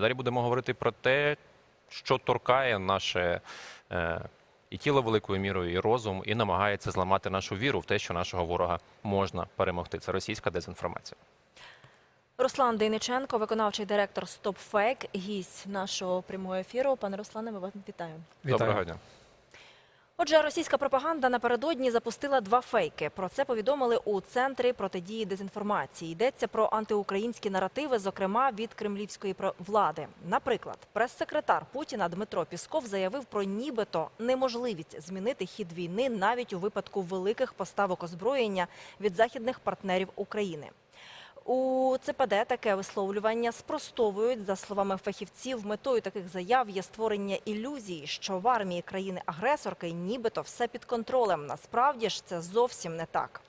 Далі будемо говорити про те, що торкає наше е, і тіло великою мірою, і розум, і намагається зламати нашу віру в те, що нашого ворога можна перемогти. Це російська дезінформація. Руслан Дейниченко, виконавчий директор StopFake, гість нашого прямого ефіру. Пане Руслане, ми вас вітаємо. Доброго дня. Отже, російська пропаганда напередодні запустила два фейки. Про це повідомили у центрі протидії дезінформації. Йдеться про антиукраїнські наративи, зокрема від кремлівської влади. Наприклад, прес-секретар Путіна Дмитро Пісков заявив про нібито неможливість змінити хід війни навіть у випадку великих поставок озброєння від західних партнерів України. У ЦПД таке висловлювання спростовують за словами фахівців. Метою таких заяв є створення ілюзії, що в армії країни-агресорки нібито все під контролем. Насправді ж це зовсім не так.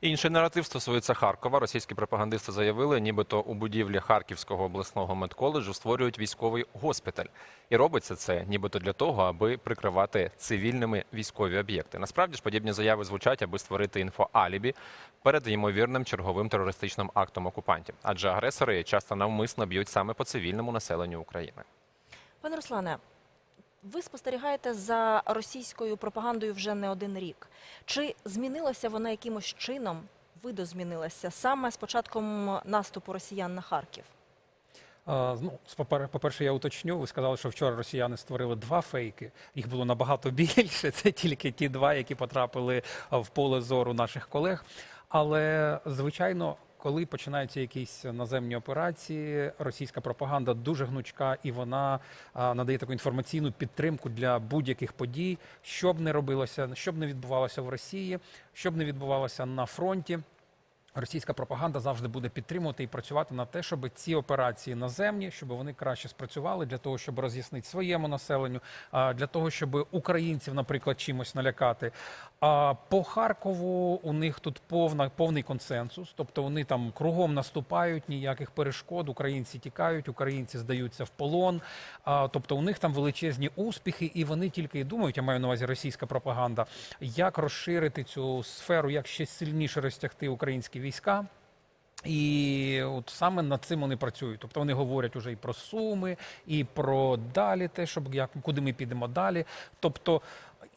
Інший наратив стосується Харкова. Російські пропагандисти заявили, нібито у будівлі Харківського обласного медколеджу створюють військовий госпіталь. І робиться це нібито для того, аби прикривати цивільними військові об'єкти. Насправді ж подібні заяви звучать, аби створити інфоалібі перед ймовірним черговим терористичним актом окупантів. Адже агресори часто навмисно б'ють саме по цивільному населенню України. Пане Руслане, ви спостерігаєте за російською пропагандою вже не один рік. Чи змінилася вона якимось чином? Видозмінилася саме з початком наступу росіян на Харків? Ну, по-перше, я уточню. Ви сказали, що вчора росіяни створили два фейки. Їх було набагато більше. Це тільки ті два, які потрапили в поле зору наших колег. Але звичайно, коли починаються якісь наземні операції, російська пропаганда дуже гнучка і вона надає таку інформаційну підтримку для будь-яких подій, що б не робилося, що б не відбувалося в Росії, що б не відбувалося на фронті. Російська пропаганда завжди буде підтримувати і працювати на те, щоб ці операції наземні, щоб вони краще спрацювали для того, щоб роз'яснити своєму населенню, для того, щоб українців, наприклад, чимось налякати. А по Харкову у них тут повна повний консенсус, тобто вони там кругом наступають, ніяких перешкод. Українці тікають, українці здаються в полон. А, тобто у них там величезні успіхи, і вони тільки і думають, я маю на увазі російська пропаганда, як розширити цю сферу, як ще сильніше розтягти українські війська. І от саме над цим вони працюють. Тобто вони говорять уже і про суми, і про далі, те, щоб як куди ми підемо далі. Тобто.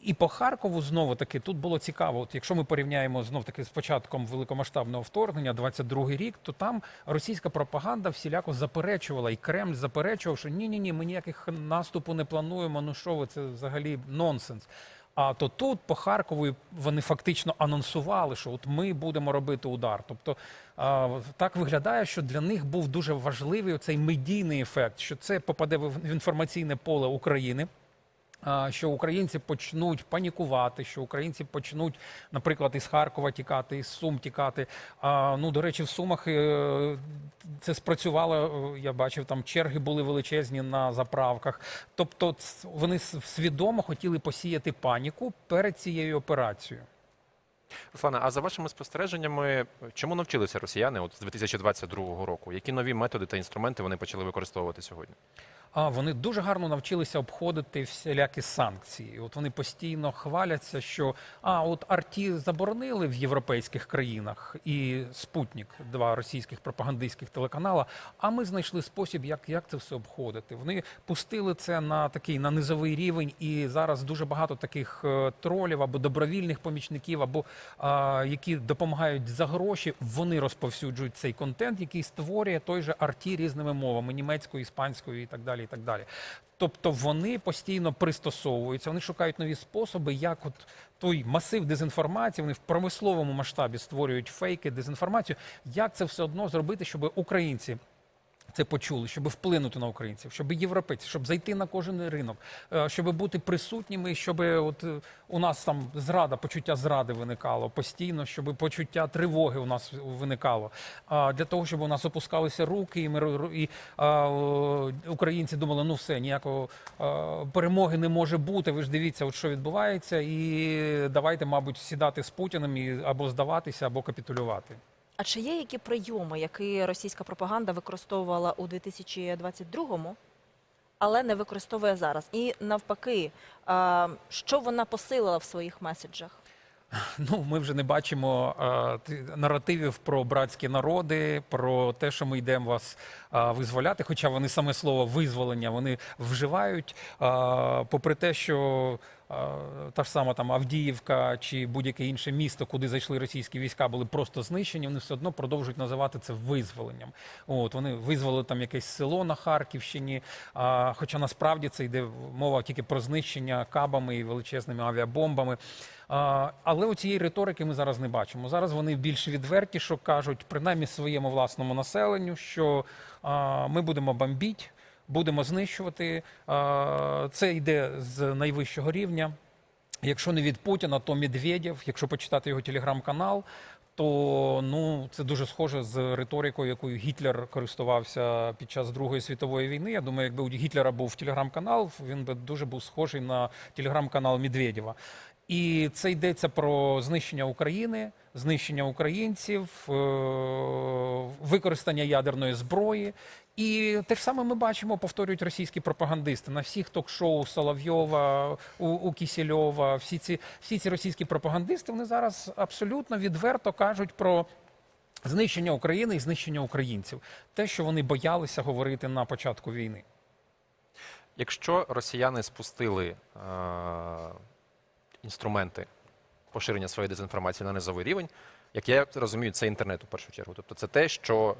І по Харкову знову таки тут було цікаво. От якщо ми порівняємо знов таки з початком великомасштабного вторгнення, 22-й рік, то там російська пропаганда всіляко заперечувала, і Кремль заперечував, що ні, ні, ні, ми ніяких наступу не плануємо. Ну що ви, це взагалі нонсенс. А то тут по Харкову вони фактично анонсували, що от ми будемо робити удар. Тобто так виглядає, що для них був дуже важливий цей медійний ефект, що це попаде в інформаційне поле України. Що українці почнуть панікувати, що українці почнуть, наприклад, із Харкова тікати, із Сум тікати. А, ну, до речі, в Сумах е, це спрацювало. е, Я бачив, там черги були величезні на заправках. Тобто, вони свідомо хотіли посіяти паніку перед цією операцією. Руслане, а за вашими спостереженнями, чому навчилися росіяни от з 2022 року? Які нові методи та інструменти вони почали використовувати сьогодні? Вони дуже гарно навчилися обходити всілякі санкції. От вони постійно хваляться, що а от арті заборонили в європейських країнах і Спутник, два російських пропагандистських телеканала. А ми знайшли спосіб, як, як це все обходити. Вони пустили це на такий на низовий рівень, і зараз дуже багато таких е, тролів або добровільних помічників, або а, які допомагають за гроші. Вони розповсюджують цей контент, який створює той же арті різними мовами німецькою, іспанською і так далі. І так далі. Тобто вони постійно пристосовуються, вони шукають нові способи, як от той масив дезінформації, вони в промисловому масштабі створюють фейки, дезінформацію. Як це все одно зробити, щоб українці це почули, щоб вплинути на українців, щоб європейці, щоб зайти на кожен ринок, е, щоб бути присутніми, щоб от е, у нас там зрада, почуття зради виникало постійно, щоб почуття тривоги у нас виникало. А для того, щоб у нас опускалися руки, і ми і а, українці думали, ну все, ніякого а, перемоги не може бути. Ви ж дивіться, от що відбувається, і давайте, мабуть, сідати з Путіним і або здаватися, або капітулювати. А чи є які прийоми, які російська пропаганда використовувала у 2022-му, але не використовує зараз? І навпаки, що вона посилила в своїх меседжах? Ну, ми вже не бачимо наративів про братські народи, про те, що ми йдемо вас визволяти. Хоча вони саме слово визволення вони вживають. Попри те, що та ж сама там Авдіївка чи будь-яке інше місто, куди зайшли російські війська, були просто знищені, вони все одно продовжують називати це визволенням. От вони визволили там якесь село на Харківщині. А, хоча насправді це йде мова тільки про знищення кабами і величезними авіабомбами. А, але у цієї риторики ми зараз не бачимо. Зараз вони більш відверті, що кажуть, принаймні своєму власному населенню, що а, ми будемо бомбіть, будемо знищувати. Це йде з найвищого рівня. Якщо не від Путіна, то Медведєв. Якщо почитати його телеграм-канал, то ну це дуже схоже з риторикою, якою Гітлер користувався під час Другої світової війни. Я думаю, якби у Гітлера був телеграм-канал, він би дуже був схожий на телеграм-канал Медведєва. І це йдеться про знищення України, знищення українців, е, використання ядерної зброї. І те ж саме ми бачимо, повторюють російські пропагандисти на всіх ток-шоу Соловйова, у, у Кісільова. Всі ці, всі ці російські пропагандисти вони зараз абсолютно відверто кажуть про знищення України і знищення українців. Те, що вони боялися говорити на початку війни. Якщо росіяни спустили е, інструменти поширення своєї дезінформації на низовий рівень, як я розумію, це інтернет у першу чергу. Тобто це те, що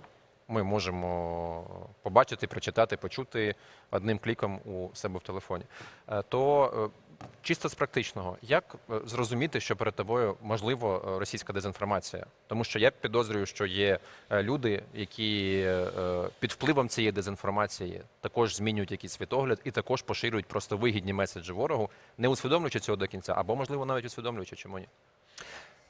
ми можемо побачити, прочитати, почути одним кліком у себе в телефоні. Е, То е, чисто з практичного, як е, зрозуміти, що перед тобою можливо російська дезінформація? Тому що я підозрюю, що є люди, які під впливом цієї дезінформації також змінюють якийсь світогляд і також поширюють просто вигідні меседжі ворогу, не усвідомлюючи цього до кінця, або можливо навіть усвідомлюючи, чому ні.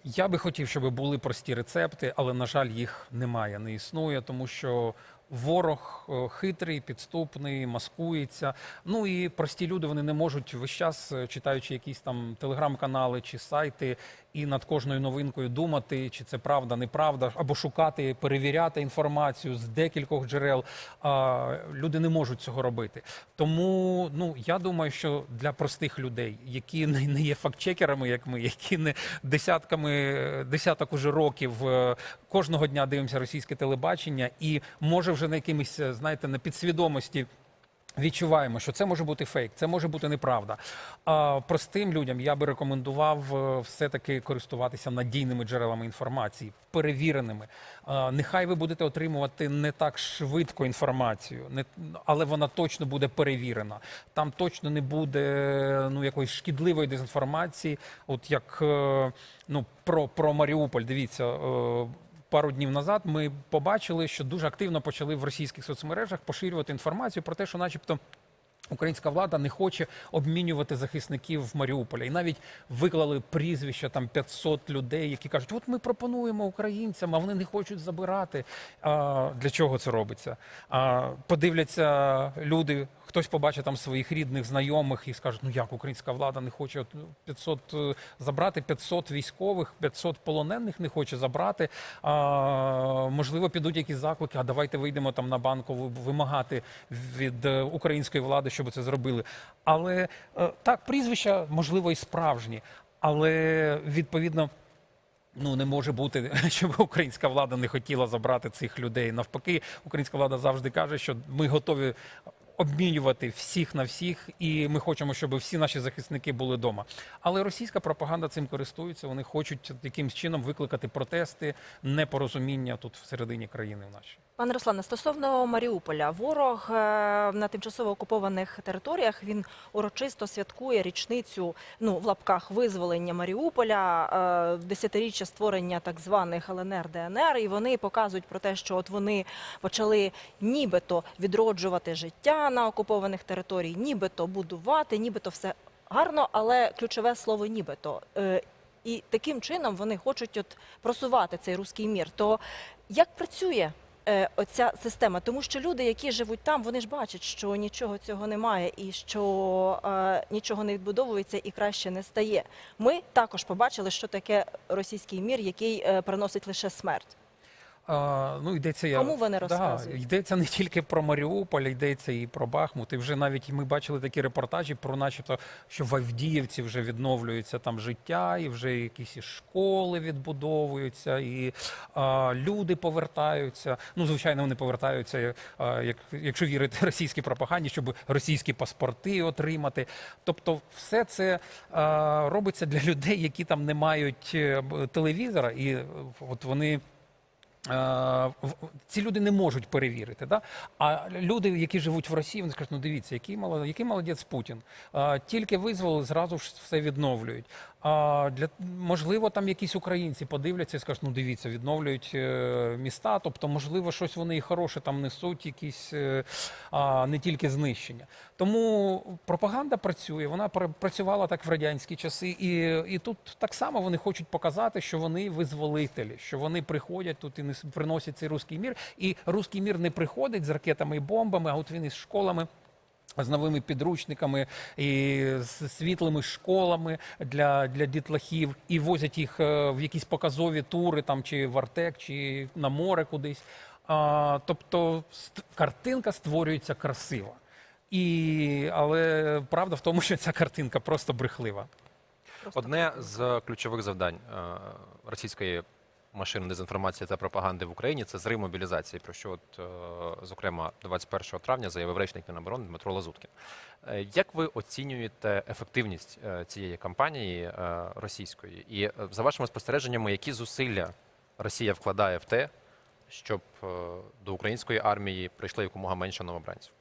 Я би хотів, щоб були прості рецепти, але на жаль, їх немає, не існує, тому що ворог е, хитрий, підступний, маскується. Ну і прості люди вони не можуть весь час, е, читаючи якісь там телеграм-канали чи сайти, і над кожною новинкою думати, чи це правда, неправда, або шукати, перевіряти інформацію з декількох джерел. А, люди не можуть цього робити. Тому ну я думаю, що для простих людей, які не, є фактчекерами, як ми, які не десятками десяток уже років е, кожного дня дивимося російське телебачення, і може вже на якимось, е, знаєте, на підсвідомості. Відчуваємо, що це може бути фейк, це може бути неправда. А простим людям я би рекомендував е, все-таки користуватися надійними джерелами інформації, перевіреними. А, Нехай ви будете отримувати не так швидко інформацію, не, але вона точно буде перевірена. Там точно не буде ну, якоїсь шкідливої дезінформації. От як е, ну, про, про Маріуполь, дивіться. Пару днів назад ми побачили, що дуже активно почали в російських соцмережах поширювати інформацію про те, що, начебто. Українська влада не хоче обмінювати захисників в Маріуполі. І навіть виклали прізвища там 500 людей, які кажуть, от ми пропонуємо українцям, а вони не хочуть забирати. А, для чого це робиться? А, подивляться люди, хтось побачить там своїх рідних, знайомих і скажуть, ну як українська влада не хоче от 500 е, забрати, 500 військових, 500 полонених не хоче забрати. А, можливо, підуть якісь заклики, а давайте вийдемо там на банку вимагати від е, української влади, щоб це зробили. Але е, так, прізвища, можливо, і справжні, але відповідно. Ну не може бути, щоб українська влада не хотіла забрати цих людей. Навпаки, українська влада завжди каже, що ми готові обмінювати всіх на всіх, і ми хочемо, щоб всі наші захисники були вдома. Але російська пропаганда цим користується. Вони хочуть якимсь чином викликати протести, непорозуміння тут всередині країни в нашій. Пане Руслане, стосовно Маріуполя, ворог е, на тимчасово окупованих територіях він урочисто святкує річницю ну в лапках визволення Маріуполя, е, десятиріччя створення так званих ЛНР ДНР. І вони показують про те, що от вони почали нібито відроджувати життя на окупованих територіях, нібито будувати, нібито все гарно, але ключове слово нібито. Е, І таким чином вони хочуть от просувати цей руський мір. То як працює е, оця система? Тому що люди, які живуть там, вони ж бачать, що нічого цього немає і що е, нічого не відбудовується і краще не стає. Ми також побачили, що таке російський мір, який приносить лише смерть. А, ну, йдеться, я- Кому вони Да, йдеться не тільки про Маріуполь, йдеться і про Бахмут. І вже навіть ми бачили такі репортажі про начебто, що в Авдіївці вже відновлюється там життя, і вже якісь і школи відбудовуються, і а, люди повертаються. Ну, звичайно, вони повертаються, а, як, якщо вірити російській пропаганді, щоб російські паспорти отримати. Тобто, все це а, робиться для людей, які там не мають е, телевізора, і е, от вони. Е, ці люди не можуть перевірити. Да? А люди, які живуть в Росії, вони скажуть, ну дивіться, який молодець, який молодець Путін. Е, Тільки визволили, зразу ж все відновлюють. А для можливо, там якісь українці подивляться і скажуть, ну дивіться, відновлюють е, міста. Тобто, можливо, щось вони і хороше там несуть, якісь е, а, не тільки знищення. Тому пропаганда працює. Вона працювала так в радянські часи, і, і тут так само вони хочуть показати, що вони визволителі, що вони приходять тут і нес- приносять цей руський мір. І руський мір не приходить з ракетами і бомбами, а от він із школами. З новими підручниками і з світлими школами для, для дітлахів, і возять їх е, в якісь показові тури, там чи в Артек, чи на море кудись. А, тобто ст- картинка створюється красиво. І, але правда в тому, що ця картинка просто брехлива. Одне з ключових завдань е, російської машини дезінформації та пропаганди в Україні це зрив мобілізації, про що, от, е, зокрема, 21 травня заявив речник Міноборони Дмитро Лазуткін. Е, Як ви оцінюєте ефективність е, цієї кампанії російської? І за вашими спостереженнями, які зусилля Росія вкладає в те, щоб до української армії прийшло якомога менше новобранців?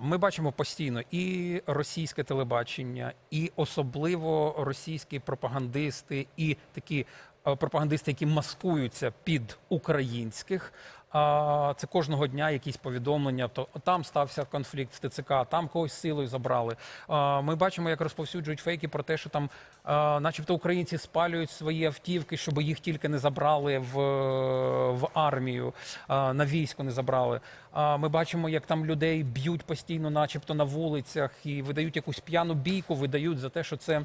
Ми бачимо постійно і російське телебачення, і особливо російські пропагандисти, і такі е, пропагандисти, які маскуються під українських. Це кожного дня якісь повідомлення. То там стався конфлікт в ТЦК, там когось силою забрали. Ми бачимо, як розповсюджують фейки про те, що там, начебто, українці спалюють свої автівки, щоб їх тільки не забрали в, в армію, на військо не забрали. Ми бачимо, як там людей б'ють постійно, начебто на вулицях, і видають якусь п'яну бійку, видають за те, що це.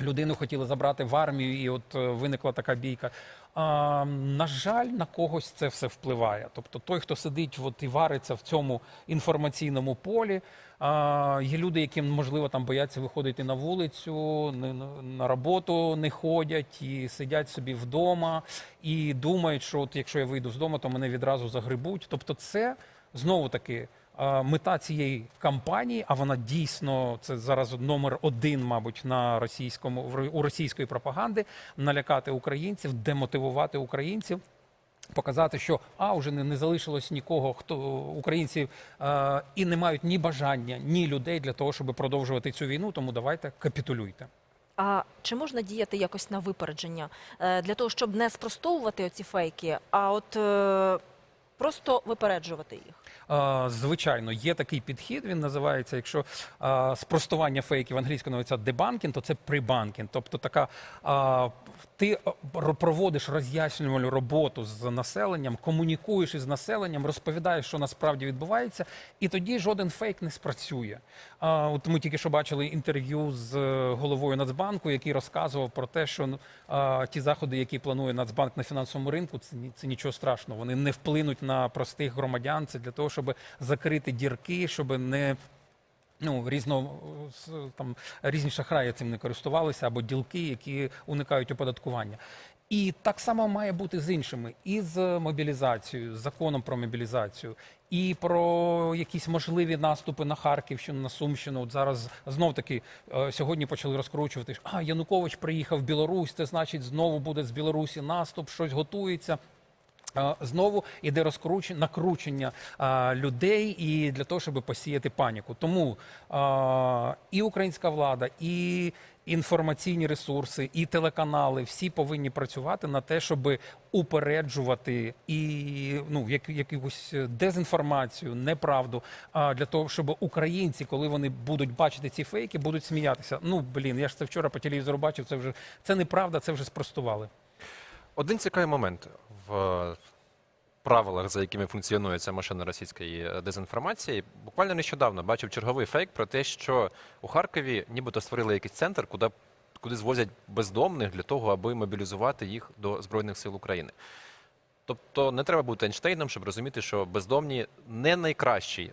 Людину хотіли забрати в армію, і от е, виникла така бійка. А, на жаль, на когось це все впливає. Тобто той, хто сидить от, і вариться в цьому інформаційному полі. А, є люди, які, можливо, там бояться виходити на вулицю, не- на- роботу не ходять і сидять собі вдома і думають, що от якщо я вийду з дому, то мене відразу загребуть. Тобто, це знову таки. А, Мета цієї кампанії, а вона дійсно це зараз номер один, мабуть, на російському у російської пропаганди налякати українців, демотивувати українців. Показати, що а вже не, не залишилось нікого, хто українців е, і не мають ні бажання, ні людей для того, щоб продовжувати цю війну. Тому давайте капітулюйте. А чи можна діяти якось на випередження е, для того, щоб не спростовувати оці фейки, а от е, просто випереджувати їх? Звичайно, є такий підхід. Він називається, якщо спростування фейків англійською називається дебанкінг, то це прибанкінг. Тобто така ти е, проводиш роз'яснювальну роботу з населенням, комунікуєш із населенням, розповідаєш, що насправді відбувається, і тоді жоден фейк не спрацює. Е, От ми тільки що бачили інтерв'ю з е, головою Нацбанку, який розказував про те, що ну, е, ті заходи, які планує Нацбанк на фінансовому ринку, це, це нічого страшного. Вони не вплинуть на простих громадян. Це для того, щоб закрити дірки, щоб не ну, різно там різні шахраї цим не користувалися або ділки, які уникають оподаткування. І так само має бути з іншими, і з мобілізацією, з законом про мобілізацію, і про якісь можливі наступи на Харківщину, на Сумщину. От зараз знов таки е, сьогодні почали розкручувати, а Янукович приїхав в Білорусь, це значить знову буде з Білорусі наступ, щось готується. Знову іде розкручення, накручення е, людей і для того, щоб посіяти паніку. Тому е, і українська влада, і інформаційні ресурси, і телеканали всі повинні працювати на те, щоб упереджувати і ну як, якусь дезінформацію, неправду. А для того, щоб українці, коли вони будуть бачити ці фейки, будуть сміятися. Ну блін, я ж це вчора по телевізору бачив. Це вже це неправда, це вже спростували. Один цікавий момент в правилах, за якими функціонує ця машина російської дезінформації. Буквально нещодавно бачив черговий фейк про те, що у Харкові нібито створили якийсь центр, куди, куди звозять бездомних для того, аби мобілізувати їх до Збройних сил України. Тобто не треба бути Ейнштейном, щоб розуміти, що бездомні не найкращі е,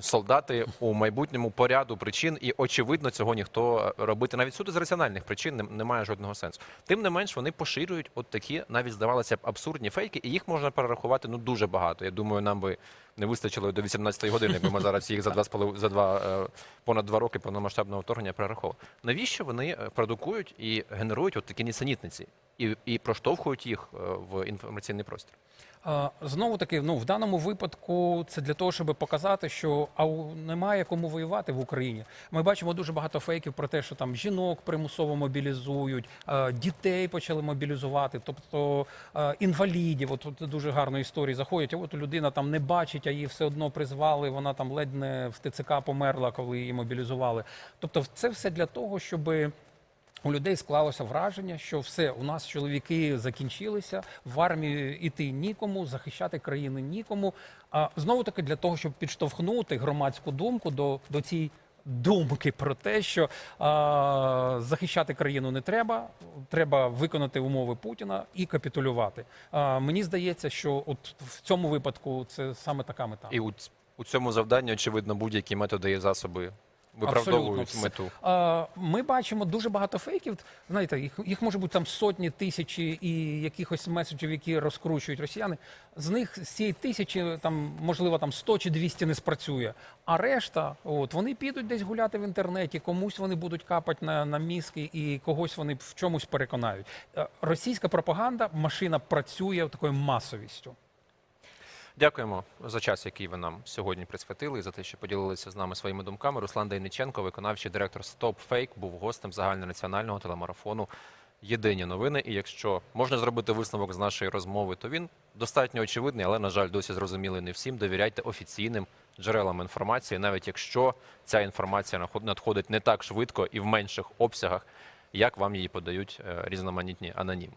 солдати у майбутньому по ряду причин, і очевидно цього ніхто е, робити навіть суто з раціональних причин не- немає жодного сенсу. Тим не менш, вони поширюють от такі, навіть здавалося б, абсурдні фейки, і їх можна перерахувати ну дуже багато. Я думаю, нам би не вистачило до 18-ї години, якби ми зараз їх за два за два е, понад два роки повномасштабного вторгнення перераховували. Навіщо вони е, продукують і генерують от такі нісенітниці і, і проштовхують їх в інформаційний простір? Знову таки, ну в даному випадку це для того, щоб показати, що а немає кому воювати в Україні. Ми бачимо дуже багато фейків про те, що там жінок примусово мобілізують, дітей почали мобілізувати, тобто інвалідів. От тут дуже гарної історії заходять. А от людина там не бачить, а її все одно призвали. Вона там ледь не в ТЦК померла, коли її мобілізували. Тобто, це все для того, щоби. У людей склалося враження, що все, у нас чоловіки закінчилися, в армію іти нікому, захищати країну нікому. А знову таки для того, щоб підштовхнути громадську думку до, до цієї думки про те, що а, захищати країну не треба, треба виконати умови Путіна і капітулювати. А, мені здається, що от в цьому випадку це саме така мета. І у, у цьому завданні, очевидно, будь-які методи і засоби виправдовують Абсолютно. мету. А, Ми бачимо дуже багато фейків. Знаєте, їх, їх може бути там сотні тисячі і якихось меседжів, які розкручують росіяни. З них з цієї тисячі там можливо там 100 чи 200 не спрацює. А решта, от вони підуть десь гуляти в інтернеті, комусь вони будуть капати на, на мізки і когось вони в чомусь переконають. Е, Російська пропаганда машина працює такою масовістю. Дякуємо за час, який ви нам сьогодні присвятили, і за те, що поділилися з нами своїми думками. Руслан Дейниченко, виконавчий директор Stop Fake, був гостем загальнонаціонального телемарафону Єдині новини. І якщо можна зробити висновок з нашої розмови, то він достатньо очевидний, але на жаль, досі зрозумілий не всім. Довіряйте офіційним джерелам інформації, навіть якщо ця інформація надходить не так швидко і в менших обсягах, як вам її подають е, різноманітні анонім.